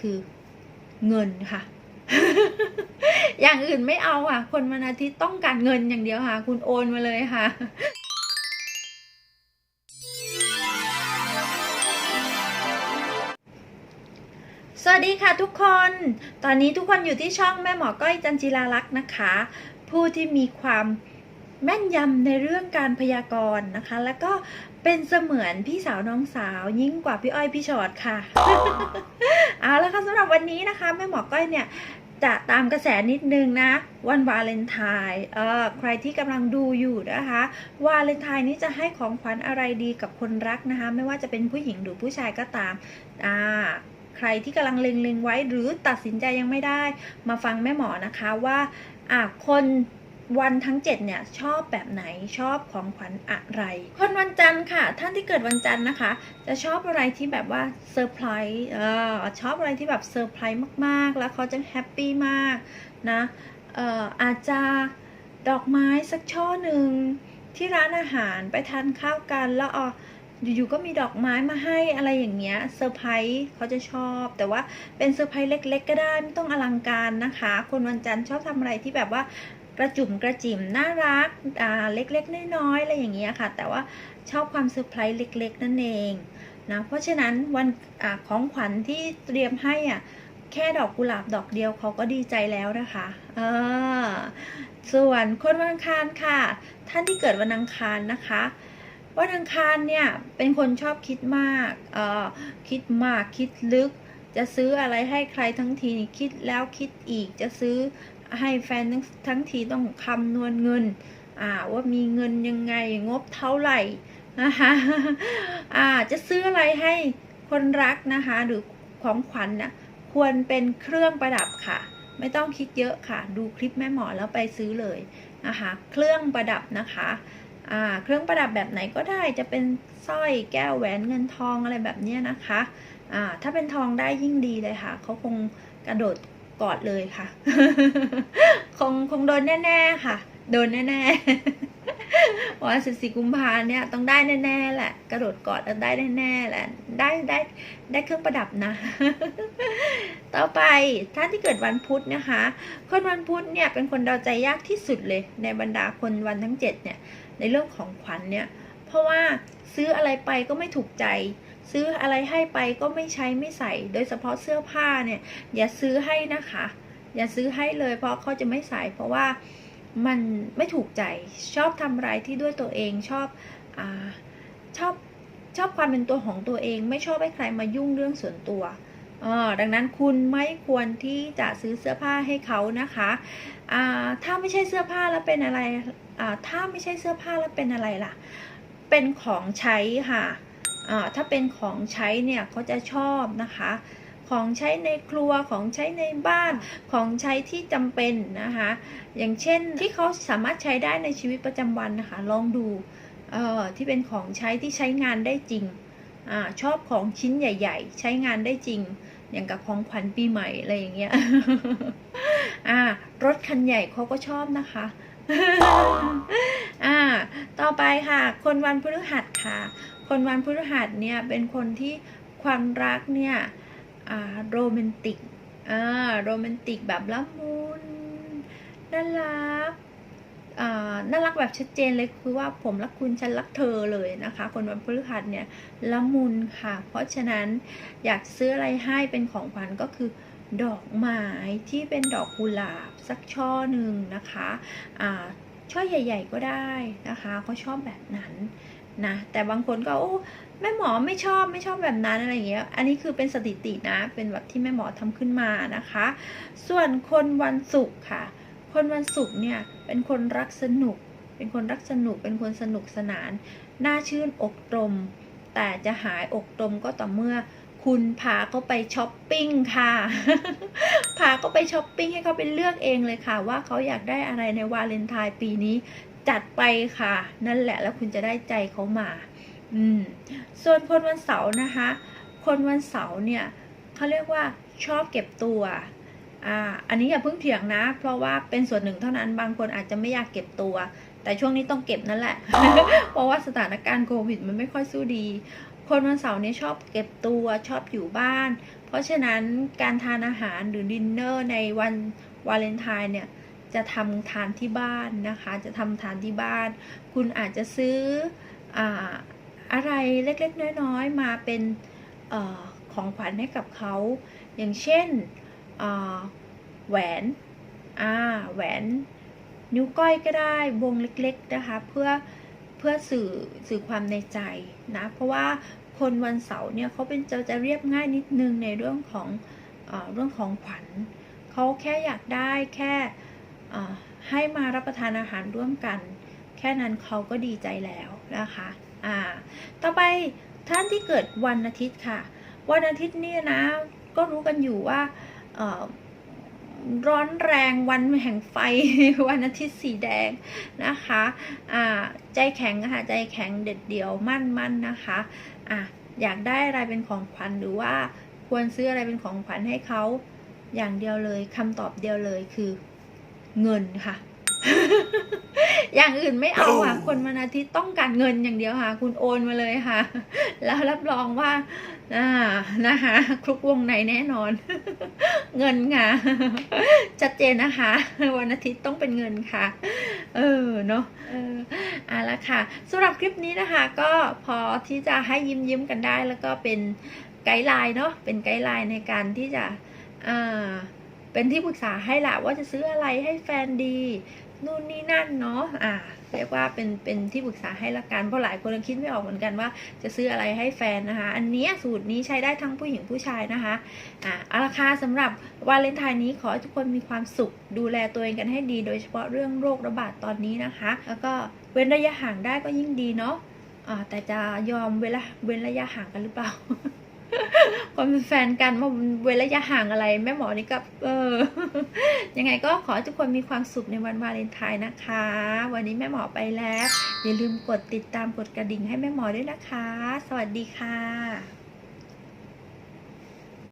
คือเงินค่ะ อย่างอื่นไม่เอาอะ คนวันอาทิตย์ต้องการเงินอย่างเดียวค่ะ คุณโอนมาเลยค่ะสวัสดีค่ะทุกคน ตอนนี้ทุกคนอยู่ที่ช่องแม่หมอก้อยจันจิลาลักษณ์นะคะ ผู้ที่มีความ แม่นยำในเรื่องการพยากรณ์นะคะ แล้วก็เป็นเสมือนพี่สาวน้องสาว ยิ่งกว่าพี่อ้อยพี่ชอดค่ะ เอาละค่ะสำหรับวันนี้นะคะแม่หมอก้อยเนี่ยจะตามกระแสนิดนึงนะ วันวาเลนไทน์เออใครที่กำลังดูอยู่นะคะ วาเลนไทน์นี้จะให้ของขวัญอะไรดีกับคนรักนะคะ ไม่ว่าจะเป็นผู้หญิงหรือผู้ชายก็ตามอ่าใครที่กำลังเล็งๆไว้หรือตัดสินใจยังไม่ได้ มาฟังแม่หมอนะคะว่าอะคน วันทั้ง 7 เนี่ยชอบแบบไหนชอบของขวัญอะไร คนวันจันทร์ค่ะ ท่านที่เกิดวันจันทร์นะคะ จะชอบอะไรที่แบบว่าเซอร์ไพรส์เออชอบอะไรที่แบบเซอร์ไพรส์มากๆ แล้วเขาจะแฮปปี้มากนะเอออาจจะดอกไม้สักช่อหนึ่งที่ร้านอาหารไปทานข้าวกันแล้วอ๋ออยู่ๆก็มีดอกไม้มาให้อะไรอย่างเงี้ยเซอร์ไพรส์เขาจะชอบ แต่ว่าเป็นเซอร์ไพรส์เล็ก ๆ ก็ได้ไม่ต้องอลังการนะคะ คนวันจันทร์ชอบทำอะไรที่แบบว่า กระจุ่มกระจิ๋มน่ารักเล็กๆ น้อยๆอะไรอย่างเงี้ยค่ะ แต่ว่าชอบความเซอร์ไพรส์เล็ก ๆ นั่นเองนะเพราะฉะนั้นวันอของขวัญที่เตรียมให้อะแค่ดอกกุหลาบดอกเดียวเขาก็ดีใจแล้วนะคะเออส่วนคนวันอังคารค่ะ ท่านที่เกิดวันอังคารนะคะวันอังคารเนี่ยเป็นคนชอบคิดมากเออคิดมากคิดลึกจะซื้ออะไรให้ใครทั้งทีคิดแล้วคิดอีกจะซื้อ ให้แฟนทั้งทั้งทีต้องคำนวณเงิน อ่า ว่ามีเงินยังไงงบเท่าไหร่นะคะอ่า จะซื้ออะไรให้คนรักนะคะ หรือของขวัญน่ะควรเป็นเครื่องประดับค่ะ ไม่ต้องคิดเยอะค่ะ ดูคลิปแม่หมอแล้วไปซื้อเลยนะคะ เครื่องประดับนะคะอ่าเครื่องประดับแบบไหนก็ได้จะเป็นสร้อยแก้วแหวนเงินทองอะไรแบบนี้นะคะอ่าถ้าเป็นทองได้ยิ่งดีเลยค่ะเขาคงกระโดด กอดเลยค่ะ คงคงโดนแน่ ๆ ค่ะ โดนแน่ๆวันสิบสี่กุมภาเนี่ยต้องได้แน่ๆแหละ กระโดดกอดต้องได้แน่ๆแหละ ได้ได้ได้เครื่องประดับนะ ต่อไปท่านที่เกิดวันพุธนะคะ คนวันพุธเนี่ยเป็นคนเดาใจยากที่สุดเลย ในบรรดาคนวันทั้งเจ็ดเนี่ยในเรื่องของขวัญเนี่ย เพราะว่าซื้ออะไรไปก็ไม่ถูกใจ ซื้ออะไรให้ไปก็ไม่ใช้ไม่ใส่ โดยเฉพาะเสื้อผ้าเนี่ยอย่าซื้อให้นะคะ อย่าซื้อให้เลยเพราะเขาจะไม่ใส่ เพราะว่ามันไม่ถูกใจชอบทำอะไรที่ด้วยตัวเองชอบอชอบชอบความเป็นตัวของตัวเอง ไม่ชอบให้ใครมายุ่งเรื่องส่วนตัวดังนั้นคุณไม่ควรที่จะซื้อเสื้อผ้าให้เขานะคะถ้าไม่ใช่เสื้อผ้าแล้วเป็นอะไรถ้าไม่ใช่เสื้อผ้าแล้วเป็นอะไรล่ะ เป็นของใช้ค่ะ ถ้าเป็นของใช้เนี่ยเขาจะชอบนะคะ ของใช้ในครัวของใช้ในบ้านของใช้ที่จำเป็นนะคะ อย่างเช่นที่เขาสามารถใช้ได้ในชีวิตประจำวันนะคะ ลองดูเอ่อที่เป็นของใช้ที่ใช้งานได้จริงอ่าชอบของชิ้นใหญ่ ๆ ใช้งานได้จริง อย่างกับของขวัญปีใหม่อะไรอย่างเงี้ยอ่ารถคันใหญ่เขาก็ชอบนะคะอ่า ต่อไปค่ะ คนวันพฤหัสค่ะ คนวันพฤหัสเนี่ยเป็นคนที่ความรักเนี่ยโรแมนติกอ่าโรแมนติกแบบละมุนน่ารักน่ารักแบบชัดเจนเลยคือว่าผมรักคุณฉันรักเธอเลยนะคะ คนวันพฤหัสเนี่ยละมุนค่ะ เพราะฉะนั้นอยากซื้ออะไรให้เป็นของขวัญก็คือดอกไม้ที่เป็นดอกกุหลาบสักช่อหนึ่งนะคะช่อใหญ่ ๆ ก็ได้นะคะเขาชอบแบบนั้น นะแต่บางคนก็โอ้แม่หมอไม่ชอบไม่ชอบแบบนั้นอะไรอย่างเงี้ย อันนี้คือเป็นสถิตินะ เป็นแบบที่แม่หมอทำขึ้นมานะคะ ส่วนคนวันศุกร์ค่ะ คนวันศุกร์เนี่ยเป็นคนรักสนุก เป็นคนรักสนุก เป็นคนสนุกสนาน น่าชื่นอกตรม แต่จะหายอกตรมก็ต่อเมื่อคุณพาเขาไปช้อปปิ้งค่ะ พาเขาไปช้อปปิ้งให้เขาไปเลือกเองเลยค่ะ ว่าเขาอยากได้อะไรในวาเลนไทน์ปีนี้จัดไปค่ะ นั่นแหละแล้วคุณจะได้ใจเขามา อืม ส่วนคนวันเสาร์นะคะ คนวันเสาร์เนี่ยเขาเรียกว่าชอบเก็บตัวอ่าอันนี้อย่าเพิ่งเถียงนะ เพราะว่าเป็นส่วนหนึ่งเท่านั้นบางคนอาจจะไม่อยากเก็บตัว แต่ช่วงนี้ต้องเก็บนั่นแหละ เพราะว่าสถานการณ์โควิดมันไม่ค่อยสู้ดีคคนวันเสาร์เนี่ยชอบเก็บตัวชอบอยู่บ้าน เพราะฉะนั้นการทานอาหารหรือดินเนอร์ในวันวาเลนไทน์เนี่ย จะทำทานที่บ้านนะคะ จะทำทานที่บ้าน คุณอาจจะซื้อออะไรเล็กๆ น้อยๆ มาเป็นอของขวัญให้กับเขา อย่างเช่นแหวนแหวนนิ้วก้อยก็ได้วงเล็กๆนะคะ เพื่อเพื่อสื่อสื่อความในใจนะ เพราะว่าคนวันเสาร์เนี่ยเขาเป็นจะจะเรียบง่ายนิดนึงในเรื่องของอเรื่องของขวัญเขาแค่อยากได้แค่ ให้มารับประทานอาหารร่วมกัน แค่นั้นเขาก็ดีใจแล้วนะคะอ่าต่อไปท่านที่เกิดวันอาทิตย์ค่ะ วันอาทิตย์เนี่ยนะ ก็รู้กันอยู่ว่าร้อนแรงวันแห่งไฟวันอาทิตย์สีแดงนะคะอ่าใจแข็งค่ะใจแข็งเด็ดเดี่ยวมั่นมั่นนะคะอะอยากได้อะไรเป็นของขวัญหรือว่าควรซื้ออะไรเป็นของขวัญให้เขาอย่างเดียวเลยคำตอบเดียวเลยคือ เงินค่ะ อย่างอื่นไม่เอาค่ะ คนวันอาทิตย์ต้องการเงินอย่างเดียวค่ะ คุณโอนมาเลยค่ะ แล้วรับรองว่าอ่านะคะคลุกวงในแน่นอน เงินค่ะชัดเจนนะคะ วันอาทิตย์ต้องเป็นเงินค่ะ เออเนาะเอออะละค่ะสำหรับคลิปนี้นะคะ ก็พอที่จะให้ยิ้มยิ้มๆกันได้ แล้วก็เป็นไกด์ไลน์เนาะเป็นไกด์ไลน์ในการที่จะอ่า เป็นที่ปรึกษาให้ละว่าจะซื้ออะไรให้แฟนดีนู่นนี่นั่นเนาะอ่าเรียกว่าเป็นเป็นที่ปรึกษาให้ละกันเพราะหลายคนคิดไม่ออกเหมือนกันว่าจะซื้ออะไรให้แฟนนะคะ อันนี้สูตรนี้ใช้ได้ทั้งผู้หญิงผู้ชายนะคะอ่าอาราคาสำหรับวาเลนไทน์นี้ขอให้ทุกคนมีความสุข ดูแลตัวเองกันให้ดี โดยเฉพาะเรื่องโรคระบาดตอนนี้นะคะ แล้วก็เว้นระยะห่างได้ก็ยิ่งดีเนาะอ่าแต่จะยอมเวลาเว้นระยะห่างกันหรือเปล่า คนเป็นแฟนกันมาเว้นระยะห่างอะไร แม่หมอนี่ก็เออ ยังไงก็ขอให้ทุกคนมีความสุขในวันวาเลนไทน์นะคะ วันนี้แม่หมอไปแล้ว อย่าลืมกดติดตามกดกระดิ่งให้แม่หมอด้วยนะคะ สวัสดีค่ะ